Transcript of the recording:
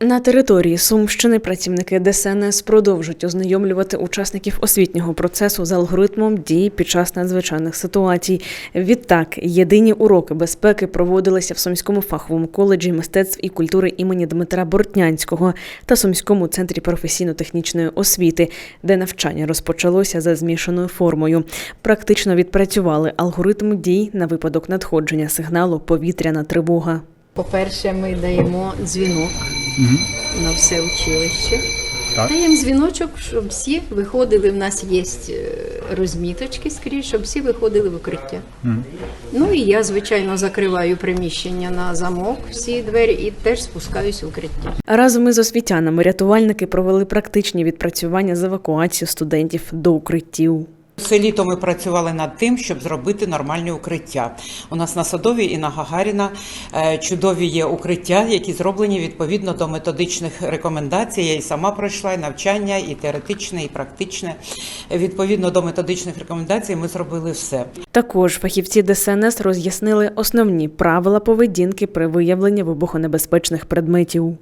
На території Сумщини працівники ДСНС продовжують ознайомлювати учасників освітнього процесу з алгоритмом дій під час надзвичайних ситуацій. Відтак, єдині уроки безпеки проводилися в Сумському фаховому коледжі мистецтв і культури імені Дмитра Бортнянського та Сумському центрі професійно-технічної освіти, де навчання розпочалося за змішаною формою. Практично відпрацювали алгоритм дій на випадок надходження сигналу повітряна тривога. По-перше, ми даємо дзвінок на все училище. Так. Даємо дзвіночок, щоб всі виходили. В нас є е, розміточки скрізь, щоб всі виходили в укриття. Ну і я, звичайно, закриваю приміщення на замок, всі двері і теж спускаюсь в укриття. Разом із освітянами рятувальники провели практичні відпрацювання з евакуацією студентів до укриттів. Все літо ми працювали над тим, щоб зробити нормальні укриття. У нас на Садовій і на Гагаріна е, чудові є укриття, які зроблені відповідно до методичних рекомендацій. Я і сама пройшла і навчання, і теоретичне, і практичне. Відповідно до методичних рекомендацій, ми зробили все. Також фахівці ДСНС роз'яснили основні правила поведінки при виявленні вибухонебезпечних предметів.